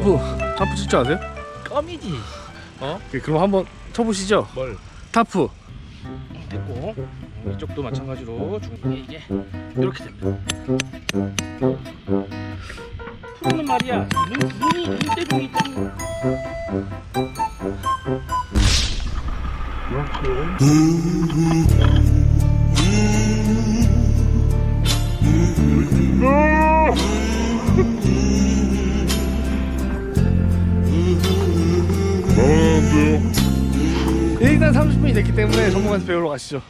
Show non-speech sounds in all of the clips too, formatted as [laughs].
타프 타프 칠 줄 아세요? 껌이지. 어? 예, 그럼 한번 쳐보시죠. 뭘? 타프. 됐고 이쪽도 마찬가지로 중 이게 이게 이렇게 됩니다. 타는 말이야. 눈 눈이 눈대중이 있잖아. 일단 30분이 됐기 때문에 전문가한테 배우러 가시죠.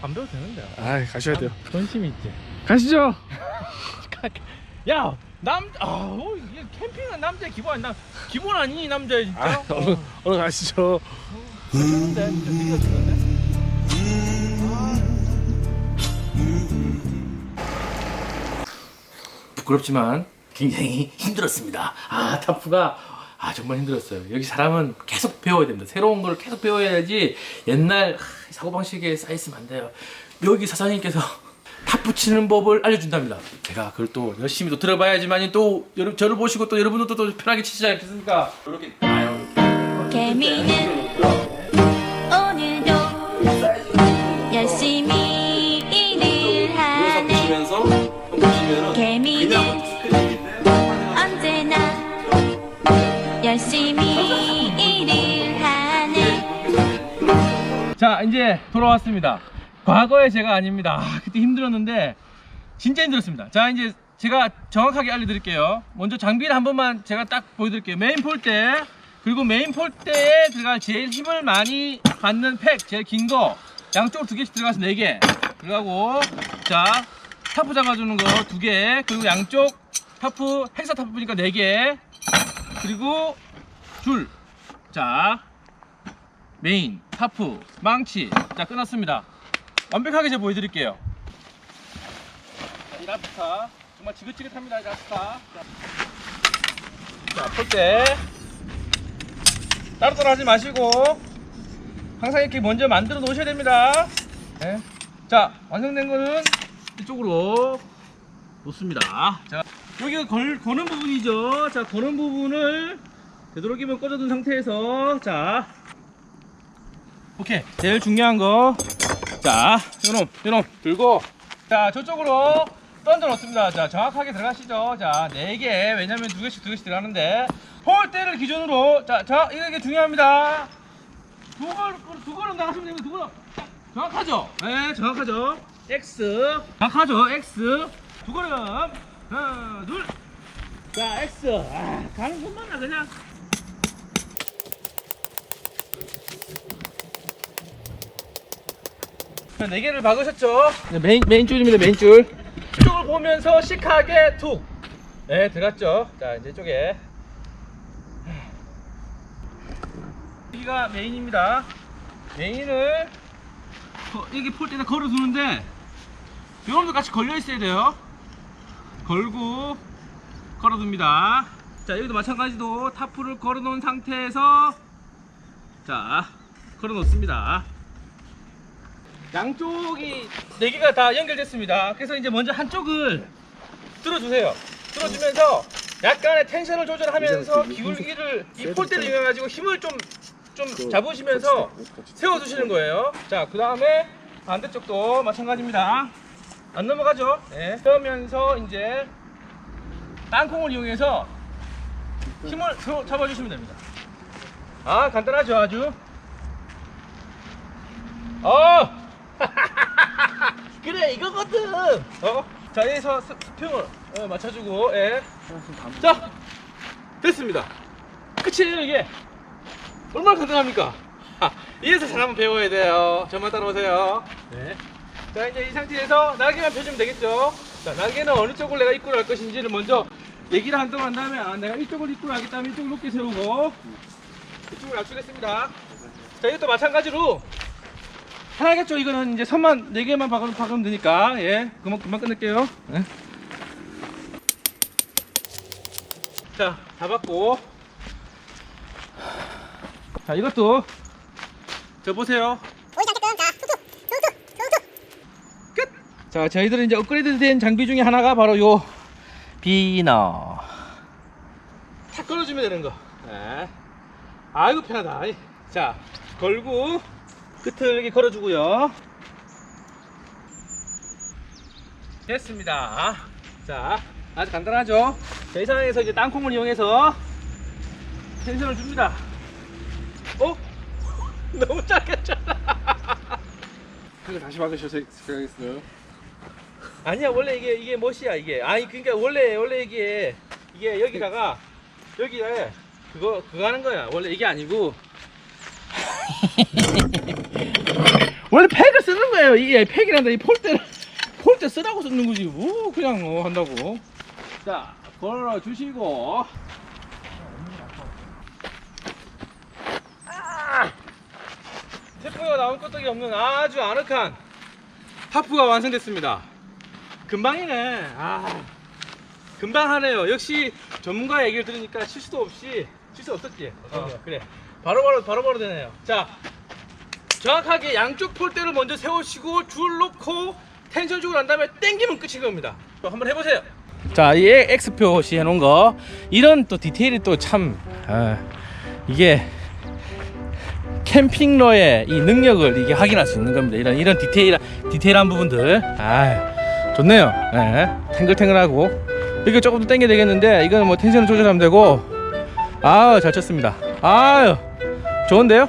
안 배워도 되는데. 아, 가셔야 돼요. 전심이 있지. 가시죠. [laughs] 야, 남, 아, 어, 이게 캠핑은 남자 의 기본 아니, 나 기본 아니니 남자의 진짜. 아, 얼른 얼른 가시죠. 죽는데, 진짜 네가 죽는데. 부끄럽지만 굉장히 힘들었습니다. 아 타프가 아 정말 힘들었어요. 여기 사람은 계속 배워야 됩니다. 새로운 걸 계속 배워야지 옛날 사고 방식에 쌓여 있으면 안 돼요. 여기 사장님께서 [laughs] 타프 치는 법을 알려준답니다. 제가 그걸 또 열심히 또 들어봐야지만 또 여러, 저를 보시고 또 여러분들도 또 편하게 치지 않겠습니까? 이렇게. 개미는 오늘도 열심히 돌아왔습니다. 과거의 제가 아닙니다. 아, 그때 힘들었는데 진짜 힘들었습니다. 자 이제 제가 정확하게 알려드릴게요. 먼저 장비를 한 번만 제가 딱 보여드릴게요. 메인 폴대 그리고 메인 폴대에 들어갈 제일 힘을 많이 받는 팩 제일 긴 거 양쪽으로 두 개씩 들어가서 네 개 들어가고 자 타프 잡아주는 거 두 개 그리고 양쪽 타프 헬사 타프니까 네 개 그리고 줄자 메인, 타프, 망치. 자 끝났습니다. 완벽하게 제가 보여드릴게요. 자, 이 라스타. 정말 지긋지긋합니다 이 라스타. 자, 자 폴대 따로따로 하지 마시고. 항상 이렇게 먼저 만들어 놓으셔야 됩니다. 네. 자 완성된 거는 이쪽으로 놓습니다. 자 여기가 걸, 거는 부분이죠. 자 거는 부분을 되도록이면 꺼져둔 상태에서. 자 오케이. 제일 중요한 거자 요놈 요놈. 들고. 자 저쪽으로 던져 놓습니다. 자 정확하게 들어가시죠. 자 4개. 왜냐면 두 개씩 두 개씩 들어가는데. 폴대를 기준으로. 자자 이게 중요합니다. 두 걸, 두 걸음 나가시면 됩니다. 두 걸음. 자, 정확하죠? 네 정확하죠? X. 정확하죠? X. 두 걸음. 하나 둘자 X. 아 가는 곳만 나 그냥 자, 네 개를 박으셨죠? 네, 메인, 메인 줄입니다, 메인 줄. 이쪽을 보면서 시크하게 툭. 네, 들어갔죠? 자, 이제 이쪽에. 여기가 메인입니다. 메인을, 거- 여기 폴대에다 걸어두는데, 여러분도 같이 걸려 있어야 돼요. 걸고, 걸어둡니다. 자, 여기도 마찬가지로 타프를 걸어 놓은 상태에서, 자, 걸어 놓습니다. 양쪽이 네 개가 다 연결됐습니다. 그래서 이제 먼저 한쪽을 뚫어주세요. 뚫어주면서 약간의 텐션을 조절하면서 기울기를 이 폴대를 이용해 가지고 힘을 좀 좀 잡으시면서 세워주시는 거예요. 자, 그 다음에 반대쪽도 마찬가지입니다. 안 넘어가죠? 네. 그러면서 이제 땅콩을 이용해서 힘을 세워- 잡아주시면 됩니다. 아, 간단하죠, 아주. 어! [laughs] 그래 이거거든. 어? 자 여기서 스, 스평을 어, 맞춰주고, 예. 자 됐습니다. 끝이에요 이게. 얼마나 간단합니까? 아, 이래서 잘 한번 배워야 돼요. 저만 따라오세요. 네. 자 이제 이 상태에서 날개만 펴주면 되겠죠. 자 날개는 어느 쪽을 내가 입구를 할 것인지를 먼저 얘기를 한동안 한 다음에 아, 내가 이쪽을 입구를 하겠다면 이쪽을 높게 세우고 이쪽을 낮추겠습니다. 자 이것도 마찬가지로 편하겠죠 이거는 이제 선만 4개만 박으면, 박으면 되니까 예 그만 금방 끝낼게요 예. 자 잡았고 자 이것도 저 보세요 끝! 자 저희들은 이제 업그레이드 된 장비 중에 하나가 바로 요 비너 탁 걸어주면 되는 거. 네. 아이고 편하다. 자, 걸고 끝을 이렇게 걸어주고요. 됐습니다. 자, 아주 간단하죠? 자, 이 상황에서 이제 땅콩을 이용해서 텐션을 줍니다. 어? [laughs] 너무 작았잖아. 그거 다시 박으셔서 생각했어요. 아니야 원래 이게 이게 멋이야 이게 아니 그러니까 원래 원래 이게 이게 여기다가 여기에 그거 그거 하는 거야 원래 이게 아니고 [laughs] 원래 팩을 쓰는 거예요 이게 팩이란다 이 폴대 폴대 쓰라고 쓰는 거지 뭐 그냥 뭐 한다고 자 걸어 주시고 태풍이가 나올 것도 없는 아주 아늑한 하프가 완성됐습니다. 금방이네. 아, 금방 하네요. 역시 전문가 얘기를 들으니까 실수도 없이 실수 없었지. 어, 그래. 바로바로 바로바로 되네요. 자, 정확하게 양쪽 폴대를 먼저 세우시고 줄 놓고 텐션 주고 난 다음에 당기면 끝인 겁니다. 또 한번 해보세요. 자, 이 X표 시 해놓은 거 이런 또 디테일이 또참 이게 캠핑러의 이 능력을 이게 확인할 수 있는 겁니다. 이런 이런 디테일 디테일한 부분들. 아, 좋네요. 예. 탱글탱글하고 이거 조금 더 당겨 되겠는데 이거는 뭐 텐션을 조절하면 되고. 아, 잘 쳤습니다. 아유, 좋은데요?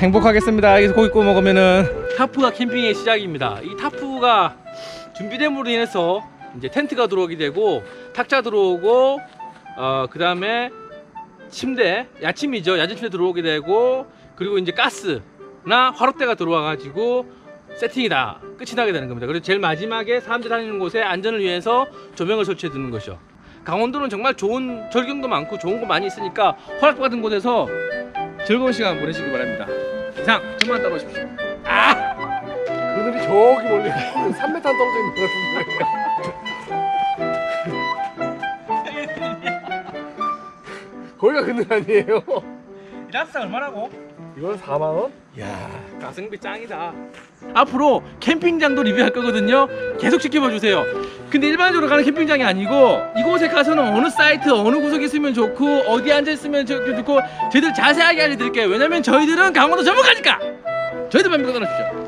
행복하겠습니다. 여기서 고기 구워 먹으면은 타프가 캠핑의 시작입니다. 이 타프가 준비됨으로 인해서 이제 텐트가 들어오게 되고 탁자 들어오고 어 그 다음에 침대, 야침이죠. 야전 침대 들어오게 되고 그리고 이제 가스나 화롯대가 들어와 가지고 세팅이 다 끝이 나게 되는 겁니다. 그리고 제일 마지막에 사람들 다니는 곳에 안전을 위해서 조명을 설치해 두는 것이죠. 강원도는 정말 좋은 절경도 많고 좋은 거 많이 있으니까 허락 받은 곳에서 즐거운 시간 보내시기 바랍니다. 이상 저만 따라오십시오. 아! 그들이 저기 멀리 3m 떨어져 있는 것 같은데. [laughs] 거기가 그늘 아니에요? 이라스가 얼마라고? 이건 4만 원? 야 가성비 짱이다. 앞으로 캠핑장도 리뷰할 거거든요. 계속 지켜봐 주세요. 근데 일반적으로 가는 캠핑장이 아니고 이곳에 가서는 어느 사이트 어느 구석에 있으면 좋고 어디 앉아 있으면 좋- 좋고 저희들 자세하게 알려드릴게요. 왜냐면 저희들은 강원도 전문가니까. 저희들만 믿고 떠나십시오.